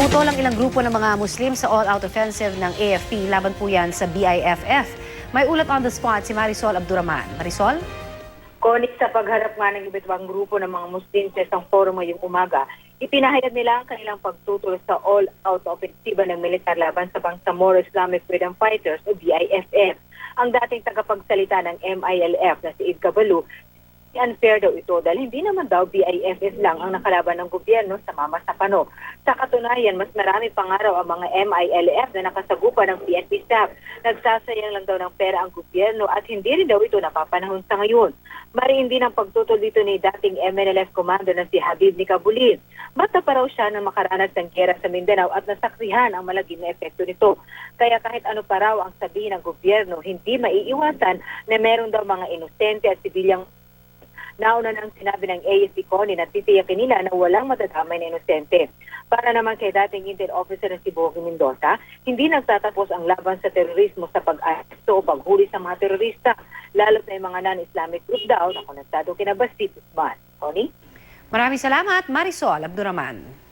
Tutol ang ilang grupo ng mga Muslim sa all-out offensive ng AFP laban po yan sa BIFF. May ulat on the spot si Marisol Abduraman. Marisol? Konik sa pagharap nga ng iba't ibang grupo ng mga Muslim sa isang forum ngayong umaga, ipinahayag nila ang kanilang pagtutol sa all-out ofensiba ng militar laban sa Bangsamoro Islamic Freedom Fighters o BIFF. Ang dating tagapagsalita ng MILF na si Id Cabalu, unfair daw ito dahil hindi naman daw BIFF lang ang nakalaban ng gobyerno sa Mama Sapano. Sa katunayan, mas marami pangaraw ang mga MILF na nakasagupa ng PNP staff. Nagsasayang lang daw ng pera ang gobyerno at hindi rin daw ito napapanahon sa ngayon. Mariin din ang pagtutol dito ni dating MNLF commander na si Habib Nicabulin. Bata pa raw siya nang makaranas ng gera sa Mindanao at nasaksihan ang malagim na epekto nito. Kaya kahit ano pa raw ang sabihin ng gobyerno, hindi maiiwasan na meron daw mga inosente at sibilyang Nauna nang sinabi ng AFP Connie na titiyakin nila na walang matadamay na inosente. Para naman kay dating Intel officer na si Bogie Mendoza, hindi nagtatapos ang laban sa terorismo sa pag-aresto o paghuli sa mga terorista, lalo na yung mga non-Islamic group daw na konektado kina Guzman. Connie? Maraming salamat, Marisol Abduraman.